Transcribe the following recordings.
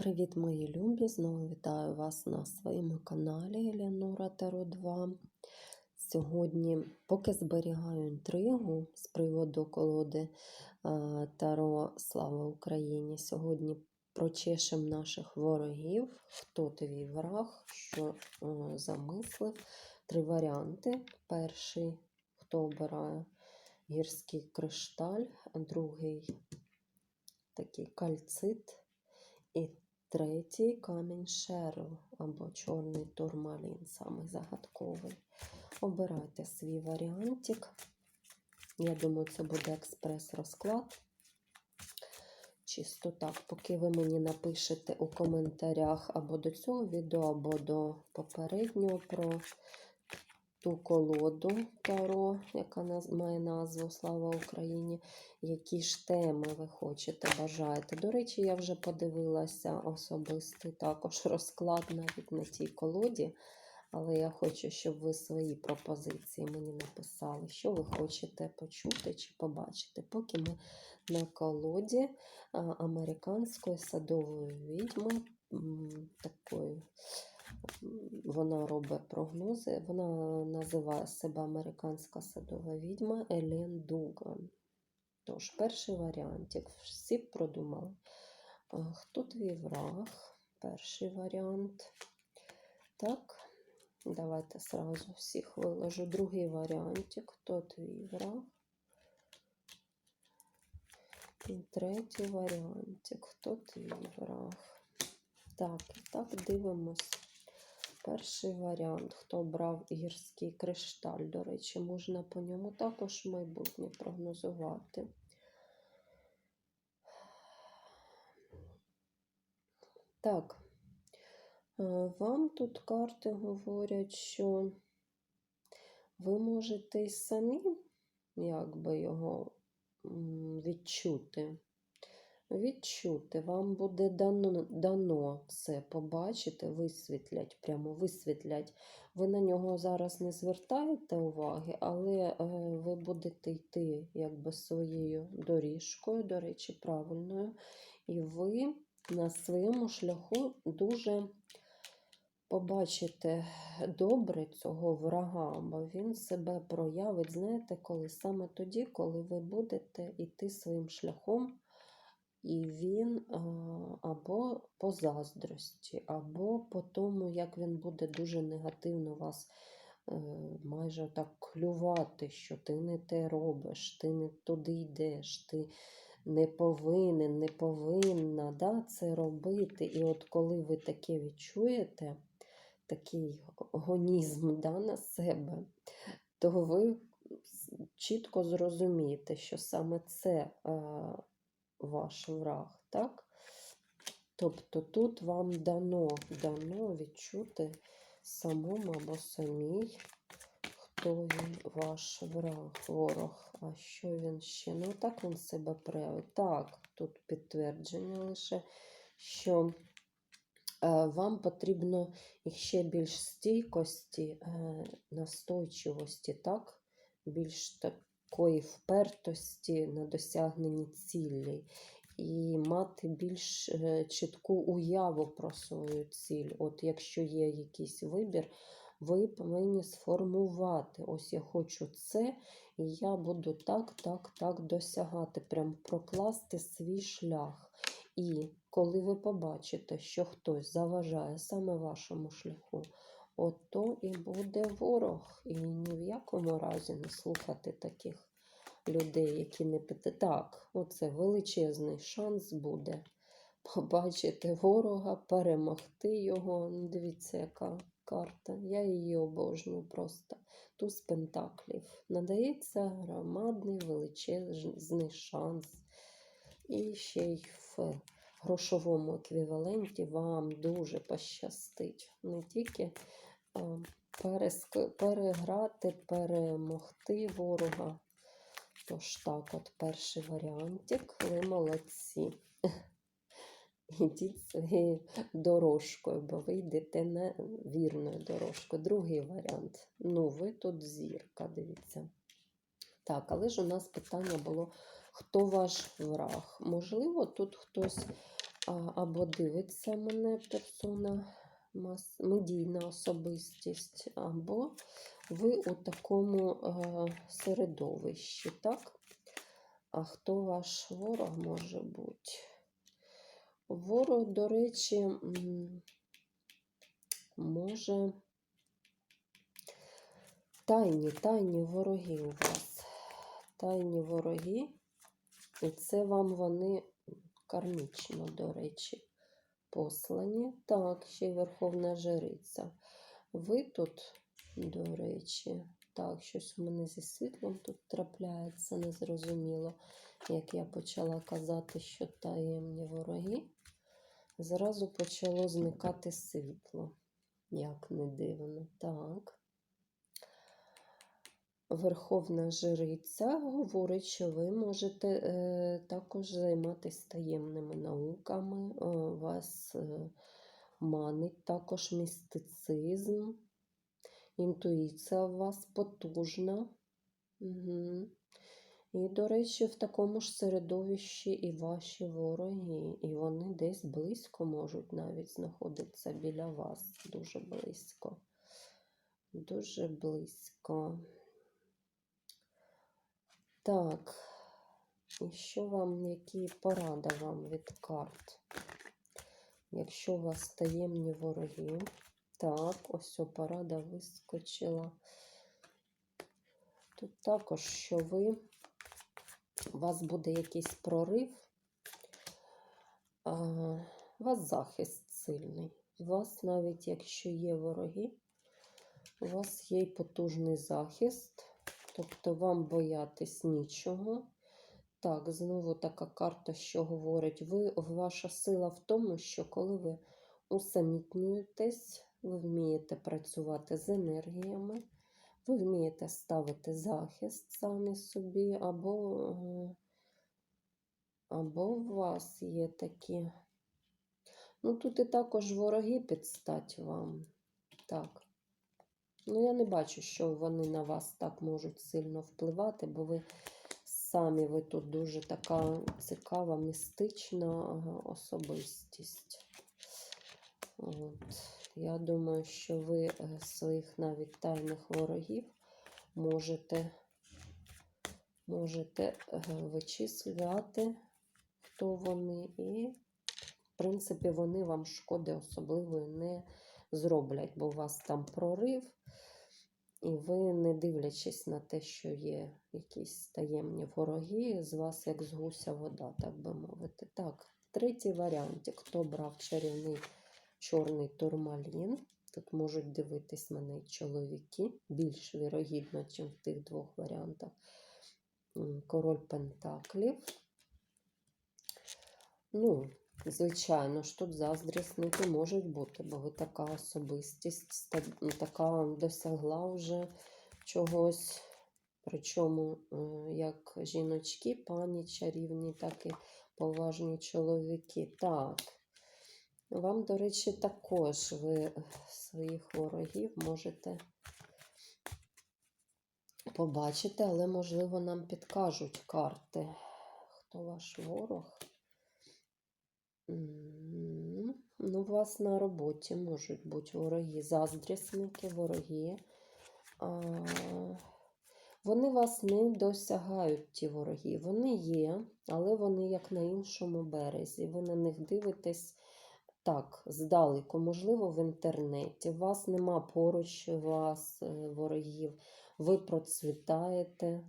Привіт, мої любі! Знову вітаю вас на своєму каналі Еліанора Таро 2. Сьогодні, поки зберігаю інтригу з приводу колоди е, Таро Слава Україні, сьогодні прочешемо наших ворогів, хто твій враг, що замислив. Три варіанти. Перший, хто обирає гірський кришталь, другий такий кальцит. І третій камінь шерл або чорний турмалін, саме загадковий. Обирайте свій варіантик. Я думаю, це буде експрес-розклад. Чисто так, поки ви мені напишете у коментарях або до цього відео, або до попереднього про ту колоду Таро, яка має назву Слава Україні. Які ж теми ви хочете, бажаєте. До речі, я вже подивилася особистий також розклад навіть на тій колоді. Але я хочу, щоб ви свої пропозиції мені написали, що ви хочете почути чи побачити. Поки ми на колоді американської садової відьми, такої вона робить прогнози. Вона називає себе американська садова відьма Елен Дуган. Тож, перший варіантик. Всі продумали. Хто твій враг? Перший варіант. Так, давайте сразу всіх виложу. Другий варіантик. Хто твій враг? І третій варіантик. Хто твій враг? Так, так дивимось. Перший варіант, хто брав гірський кришталь, до речі, можна по ньому також майбутнє прогнозувати. Так, е, вам тут карти говорять, що ви можете й самі якби його відчути відчути, вам буде дано дано це побачити, висвітлять, прямо висвітлять. Ви на нього зараз не звертаєте уваги, але е, ви будете йти якби своєю доріжкою, до речі, правильною. І ви на своєму шляху дуже побачите добре цього врага, бо він себе проявить, знаєте, коли саме тоді, коли ви будете йти своїм шляхом. І він або по заздрості, або по тому, як він буде дуже негативно вас е, майже так клювати, що ти не те робиш, ти не туди йдеш, ти не повинен, не повинна да, це робити. І от коли ви таке відчуєте, такий гонізм да, на себе, то ви чітко зрозумієте, що саме це ваш враг, так? Тобто тут вам дано дано відчути самому або самій, хто він ваш враг, ворог. А що він ще? Ну, так він себе проявить. Так, тут підтвердження лише, що е, вам потрібно ще більш стійкості, е, настойчивості, так? Більш так такої впертості на досягненні цілей. І мати більш е, чітку уяву про свою ціль. От якщо є якийсь вибір, ви повинні сформувати. Ось я хочу це, і я буду так, так, так досягати, прям прокласти свій шлях. І коли ви побачите, що хтось заважає саме вашому шляху, ото і буде ворог. І ні в якому разі не слухати таких людей, які не питають. Так, оце величезний шанс буде побачити ворога, перемогти його. Ну, Дивіться, яка карта. Я її обожнюю просто. Туз пентаклів. Надається громадний величезний шанс. І ще й в грошовому еквіваленті вам дуже пощастить. Не тільки переграти, перемогти ворога. Тож так, от перший варіантик, ви молодці. Ідіть своєю дорожкою, бо ви йдете не вірною дорожкою. Другий варіант. Ну, ви тут зірка, дивіться. Так, але ж у нас питання було, хто ваш враг? Можливо, тут хтось або дивиться мене персона, медійна особистість, або ви у такому е, середовищі, так? А хто ваш ворог може бути? Ворог, до речі, може тайні, тайні вороги у вас. Тайні вороги. І це вам вони кармічно, до речі, послані. Так, ще й Верховна Жриця. Ви тут, до речі, так, щось у мене зі світлом тут трапляється, незрозуміло. Як я почала казати, що таємні вороги, зразу почало зникати світло. Як не дивно. Так. Верховна Жриця говорить, що ви можете е, також займатися таємними науками. Е, вас е, манить також містицизм, інтуїція у вас потужна. Угу. І, до речі, в такому ж середовищі і ваші вороги, і вони десь близько можуть навіть знаходитися біля вас. Дуже близько. Дуже близько. Так, і що вам, які порада вам від карт? Якщо у вас таємні вороги, так, ось порада вискочила. Тут також, що ви, у вас буде якийсь прорив, а, у вас захист сильний. У вас, навіть якщо є вороги, у вас є потужний захист. Тобто вам боятись нічого. Так, знову така карта, що говорить, ви, ваша сила в тому, що коли ви усамітнюєтесь, ви вмієте працювати з енергіями, ви вмієте ставити захист самі собі, або, е, або у вас є такі. Ну, тут і також вороги підстать вам. Так. Ну, я не бачу, що вони на вас так можуть сильно впливати, бо ви самі ви тут дуже така цікава, містична особистість. От. Я думаю, що ви е, своїх навіть тайних ворогів можете, можете е, вичислювати, хто вони, і, в принципі, вони вам шкоди особливої не зроблять, бо у вас там прорив. І ви, не дивлячись на те, що є якісь таємні вороги, з вас як з гуся вода, так би мовити. Так, третій варіант. Хто брав чарівний чорний турмалін, тут можуть дивитись мене й чоловіки, більш вірогідно, ніж в тих двох варіантах. Король Пентаклів. Ну, Звичайно ж, тут заздрісники можуть бути, бо ви така особистість, така досягла вже чогось. Причому е, як жіночки, пані чарівні, так і поважні чоловіки. Так, вам, до речі, також ви своїх ворогів можете побачити, але, можливо, нам підкажуть карти. Хто ваш ворог? Ну, у вас на роботі можуть бути вороги, заздрісники, вороги. Вони вас не досягають, ті вороги. Вони є, але вони як на іншому березі. Ви на них дивитесь так, здалеку, можливо, в інтернеті. У вас нема поруч вас е, ворогів, ви процвітаєте.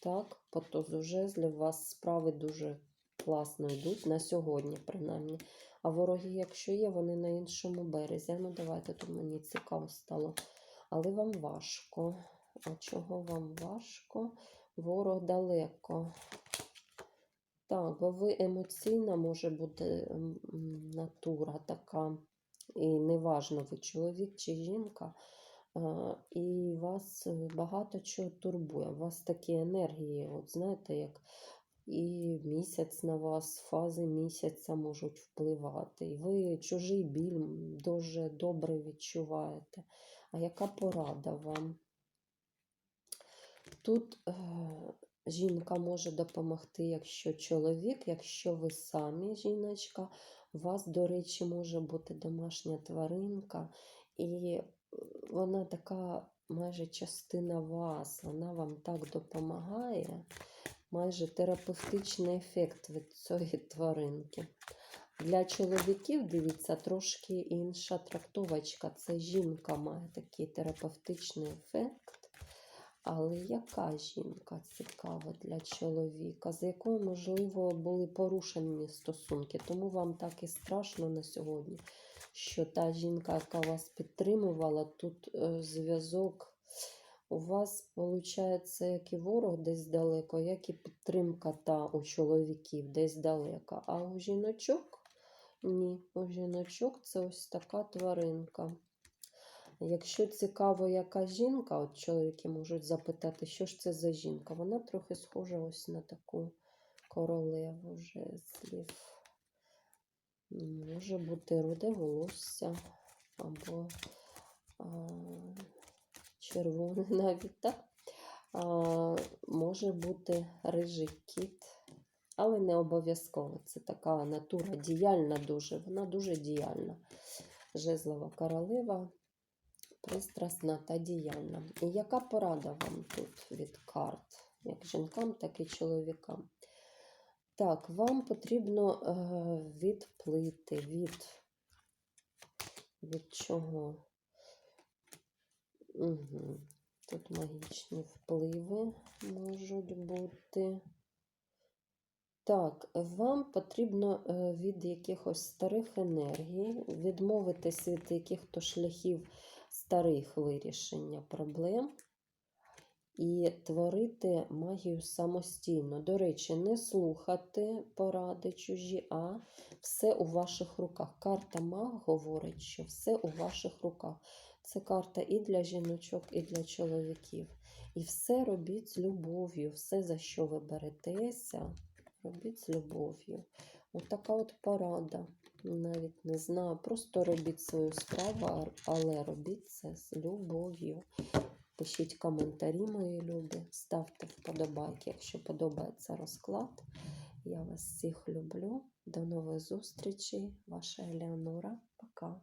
Так, по тозу жезлів у вас справи дуже класно йдуть на сьогодні, принаймні. А вороги, якщо є, вони на іншому березі. Ну, давайте тут мені цікаво стало. Але вам важко. А чого вам важко? Ворог далеко. Так, бо ви емоційна може бути натура така. І неважно, ви чоловік чи жінка. І вас багато чого турбує. У вас такі енергії, от знаєте, як і місяць на вас, фази місяця можуть впливати. І ви чужий біль дуже добре відчуваєте. А яка порада вам? Тут е, жінка може допомогти, якщо чоловік, якщо ви самі жіночка, У вас, до речі, може бути домашня тваринка, і вона така майже частина вас, вона вам так допомагає, майже терапевтичний ефект від цієї тваринки. Для чоловіків, дивіться, трошки інша трактовочка. Це жінка має такий терапевтичний ефект. Але яка жінка цікава для чоловіка, з якою, можливо, були порушені стосунки, тому вам так і страшно на сьогодні, що та жінка, яка вас підтримувала, тут е, зв'язок у вас, виходить, як і ворог десь далеко, як і підтримка та у чоловіків десь далеко. А у жіночок ні, у жіночок це ось така тваринка. Якщо цікаво, яка жінка, от чоловіки можуть запитати, що ж це за жінка, вона трохи схожа ось на таку королеву жезлів. Може бути руде волосся або а, червоне навіть, так? А, може бути рижий кіт, але не обов'язково. Це така натура діяльна дуже, вона дуже діяльна. Жезлова королева пристрасна та діяльна. І яка порада вам тут від карт, як жінкам, так і чоловікам? Так, вам потрібно е, відплити від, від чого? Угу. Тут магічні впливи можуть бути. Так, вам потрібно е, від якихось старих енергій відмовитись від яких-то шляхів старих вирішення проблем і творити магію самостійно. До речі, не слухати поради чужі, а все у ваших руках. Карта маг говорить, що все у ваших руках. Це карта і для жіночок, і для чоловіків. І все робіть з любов'ю, все, за що ви беретеся, робіть з любов'ю. Отака от порада. Навіть не знаю. Просто робіть свою справу, але робіть це з любов'ю. Пишіть коментарі, мої любі, ставте вподобайки, якщо подобається розклад. Я вас всіх люблю. До нових зустрічей. Ваша Елеонора. Пока.